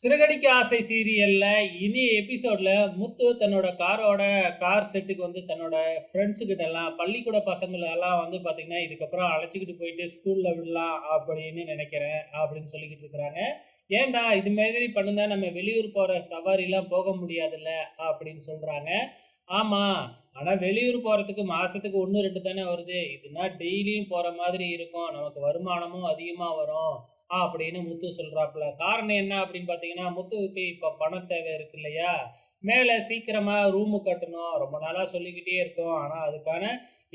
சிறகடிக்க ஆசை சீரியல்ல இனி எபிசோட்ல முத்து தன்னோட காரோட கார் செட்டுக்கு வந்து தன்னோட ஃப்ரெண்ட்ஸு கிட்ட எல்லாம் பள்ளிக்கூட பசங்களெல்லாம் வந்து பார்த்திங்கன்னா இதுக்கப்புறம் அழைச்சிக்கிட்டு போயிட்டு ஸ்கூல்ல விடலாம் அப்படின்னு நினைக்கிறேன் அப்படின்னு சொல்லிக்கிட்டு இருக்கிறாங்க. ஏன்டா இது மாதிரி பண்ணுனா நம்ம வெளியூர் போகிற சவாரிலாம் போக முடியாதுல்ல அப்படின்னு சொல்கிறாங்க ஆமாம் ஆனால் வெளியூர் போகிறதுக்கு மாதத்துக்கு ஒன்று ரெண்டு தானே வருது. இதுனா டெய்லியும் போகிற மாதிரி இருக்கும். நமக்கு வருமானமும் அதிகமாக வரும். அப்படின்னு முத்து சொல்றாப்புல. காரணம் என்ன அப்படின்னு பார்த்தீங்கன்னா முத்துவுக்கு இப்போ பண தேவை இருக்கு இல்லையா? மேலே சீக்கிரமாக ரூமு கட்டணும். ரொம்ப நாளாக சொல்லிக்கிட்டே இருக்கோம். ஆனால் அதுக்கான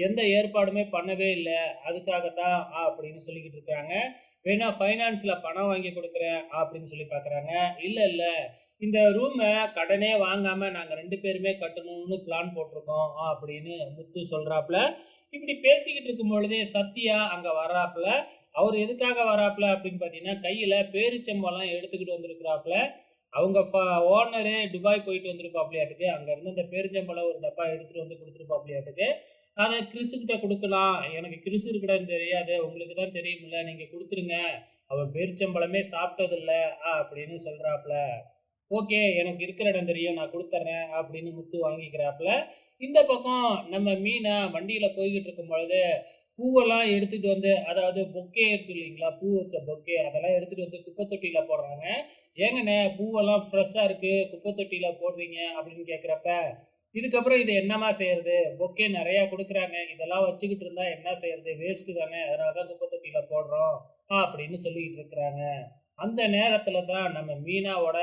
எந்த ஏற்பாடுமே பண்ணவே இல்லை. அதுக்காகத்தான் ஆ அப்படின்னு சொல்லிக்கிட்டு இருக்காங்க. வேணா ஃபைனான்ஸில் பணம் வாங்கி கொடுக்குறேன் அப்படின்னு சொல்லி பார்க்குறாங்க இல்லை இல்லை. இந்த ரூமை கடனே வாங்காமல் நாங்கள் ரெண்டு பேருமே கட்டணும்னு பிளான் போட்டிருக்கோம் ஆ அப்படின்னு முத்து சொல்கிறாப்புல இப்படி பேசிக்கிட்டு இருக்கும் பொழுதே சத்யா அங்கே வர்றாப்புல. அவர் எதுக்காக வராப்புல அப்படின்னு பார்த்தீங்கன்னா கையில் பேரிச்சம்பழம் எடுத்துக்கிட்டு வந்திருக்கிறாப்புல அவங்க ஓனரு துபாய் போயிட்டு வந்திருப்பாப்லையாட்டுக்கு. அங்கேருந்து அந்த பேரிச்சம்பழம் ஒரு டப்பா எடுத்துகிட்டு வந்து கொடுத்துருப்பாப்லையாட்டுக்கு. அதை கிறிஸுக்கிட்ட கொடுக்கலாம். எனக்கு கிறிஸ் இருக்கடான்னு தெரியாது. உங்களுக்கு தான் தெரியுமில்ல நீங்கள் கொடுத்துருங்க. அவன் பேரிச்சம்பழமே சாப்பிட்டதில்ல அப்படின்னு சொல்கிறாப்புல ஓகே எனக்கு இருக்கிற இடம் தெரியும். நான் கொடுத்துட்றேன் அப்படின்னு முத்து வாங்கிக்கிறாப்புல இந்த பக்கம் நம்ம மீனை வண்டியில் போய்கிட்டு இருக்கும் பொழுது பூவெல்லாம் எடுத்துட்டு வந்து அதாவது பொக்கே இருக்கு இல்லைங்களா? பூ வச்ச பொக்கே அதெல்லாம் எடுத்துட்டு வந்து குப்பை தொட்டியில போடுறாங்க. ஏங்கண்ணே பூவெல்லாம் ஃப்ரெஷ்ஷாக இருக்கு குப்பை தொட்டியில போடுறீங்க அப்படின்னு கேட்குறப்ப இதுக்கப்புறம் இது என்னமா செய்யறது? பொக்கே நிறையா கொடுக்குறாங்க. இதெல்லாம் வச்சுக்கிட்டு இருந்தா என்ன செய்யறது? வேஸ்ட்டு தானே அதனால தான் குப்பை தொட்டியில போடுறோம் அப்படின்னு சொல்லிக்கிட்டு இருக்கிறாங்க. அந்த நேரத்துல தான் நம்ம மீனாவோட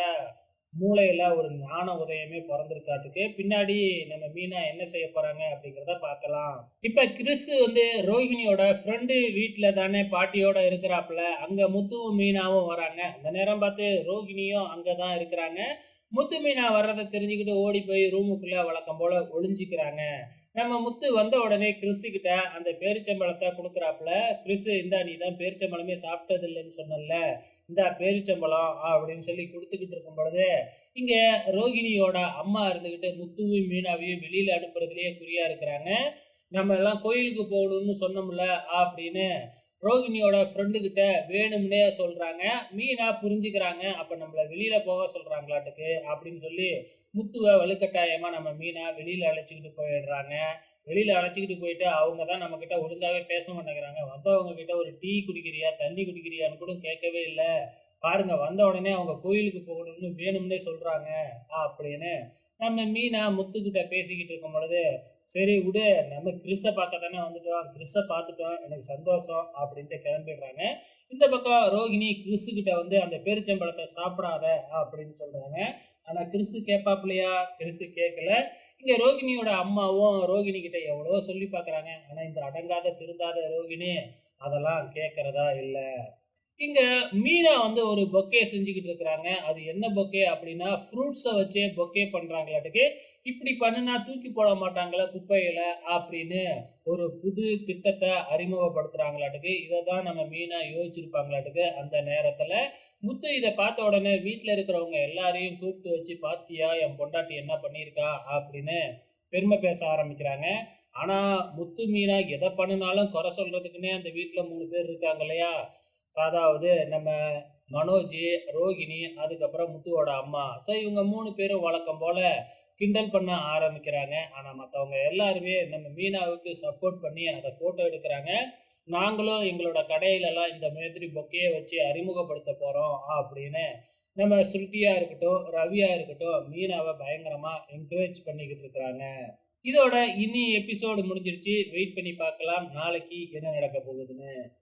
மூளையில ஒரு ஞான உதயமே பிறந்திருக்காதுக்கு பின்னாடி நம்ம மீனா என்ன செய்ய போகிறாங்க அப்படிங்கிறத பார்க்கலாம். இப்போ கிறிஸ் வந்து ரோஹிணியோட ஃப்ரெண்டு வீட்டில் தானே பாட்டியோட இருக்கிறாப்புல அங்கே முத்துவும் மீனாவும் வராங்க. அந்த நேரம் பார்த்து ரோஹிணியும் அங்கதான் இருக்கிறாங்க. முத்து மீனா வர்றதை தெரிஞ்சுக்கிட்டு ஓடி போய் ரூமுக்குள்ளே வழக்கம் போல் ஒளிஞ்சிக்கிறாங்க. நம்ம முத்து வந்த உடனே கிறிஸுக்கிட்ட அந்த பேரிச்சம்பழத்தை கொடுக்குறாப்புல கிறிஸ் இந்தா நீ தான் பேரிச்சம்பழமே சாப்பிட்டது இல்லைன்னு சொன்னல இந்த பேரிச்சம்பழம் அப்படின்னு சொல்லி கொடுத்துக்கிட்டு இருக்கும் பொழுது இங்கே ரோகிணியோட அம்மா இருந்துக்கிட்டு முத்துவையும் மீனாவையும் வெளியில் அனுப்புறதுலேயே குறியாக இருக்கிறாங்க. நம்ம எல்லாம் கோயிலுக்கு போகணும்னு சொன்னோம்ல அப்படின்னு ரோகிணியோட ஃப்ரெண்டுக்கிட்ட வேணும்னே சொல்கிறாங்க மீனா புரிஞ்சுக்கிறாங்க. அப்போ நம்மளை வெளியில் போக சொல்கிறாங்களாட்டுக்கு அப்படின்னு சொல்லி முத்துவை வலுக்கட்டாயமாக நம்ம மீனா வெளியில் அழைச்சிக்கிட்டு போயிடுறாங்க. வெளியில அழைச்சிக்கிட்டு போயிட்டு அவங்க தான் நம்ம கிட்ட ஒழுங்காவே பேச மாட்டேங்கிறாங்க. வந்தவங்க கிட்ட ஒரு டீ குடிக்கிறியா தண்ணி குடிக்கிறியான்னு கூட கேட்கவே இல்லை. பாருங்க வந்த உடனே அவங்க கோயிலுக்கு போகணும்னு வேணும்னே சொல்றாங்க. அப்படின்னு நம்ம மீனா முத்துக்கிட்ட பேசிக்கிட்டு இருக்கும் பொழுது சரி விடு நம்ம கிறிஸை பார்க்க தானே வந்துட்டோம். கிறிஸை பார்த்துட்டோம் எனக்கு சந்தோஷம் அப்படின்ட்டு கிளம்பிடுறாங்க. இந்த பக்கம் ரோகிணி கிறிஸுக்கிட்ட வந்து அந்த பேரிச்சம்பழத்தை சாப்பிடாத அப்படின்னு சொல்றாங்க. ஆனா கிறிஸு கேட்பாப்பிலையா கிறிஸு கேட்கல. இங்க ரோகிணியோட அம்மாவும் ரோகிணி கிட்ட எவ்வளவோ சொல்லி பார்க்குறாங்க. ஆனா இந்த அடங்காத திருந்தாத ரோகிணி அதெல்லாம் கேட்கறதா இல்லை. இங்க மீனா வந்து ஒரு பொக்கே செஞ்சுக்கிட்டு இருக்கிறாங்க. அது என்ன பொக்கே அப்படின்னா ஃப்ரூட்ஸை வச்சே பொக்கே பண்றாங்களாட்டுக்கு. இப்படி பண்ணுனா தூக்கி போட மாட்டாங்களா குப்பையில அப்படின்னு ஒரு புது திட்டத்தை அறிமுகப்படுத்துறாங்களாட்டுக்கு. இதை தான் நம்ம மீனா யோசிச்சிருப்பாங்களாட்டுக்கு அந்த நேரத்துல. முத்து இதை பார்த்த உடனே வீட்டில் இருக்கிறவங்க எல்லாரையும் கூப்பிட்டு வச்சு பாத்தியா என் பொண்டாட்டி என்ன பண்ணியிருக்கா? அப்படின்னு பெருமை பேச ஆரம்பிக்கிறாங்க. ஆனா முத்து மீனா எதை பண்ணினாலும் குறை சொல்றதுக்குன்னே அந்த வீட்டில் மூணு பேர் இருக்காங்க இல்லையா? அதாவது நம்ம மனோஜ் ரோகிணி அதுக்கப்புறம் முத்துவோட அம்மா. ஸோ இவங்க மூணு பேரும் வழக்கம் போல கிண்டல் பண்ண ஆரம்பிக்கிறாங்க. ஆனால் மற்றவங்க எல்லாருமே நம்ம மீனாவுக்கு சப்போர்ட் பண்ணி அதை ஃபோட்டோ எடுக்கிறாங்க. நாங்களும் எங்களோட கடையிலலாம் இந்த மாதிரி பொக்கையை வச்சு அறிமுகப்படுத்த போகிறோம் அப்படின்னு. நம்ம ஸ்ருதியாக இருக்கட்டும் ரவியாக இருக்கட்டும் மீனாவை பயங்கரமாக என்கரேஜ் பண்ணிக்கிட்டு இருக்கிறாங்க. இதோட இனி எபிசோடு முடிஞ்சிருச்சு. வெயிட் பண்ணி பார்க்கலாம். நாளைக்கு என்ன நடக்க போகுதுன்னு.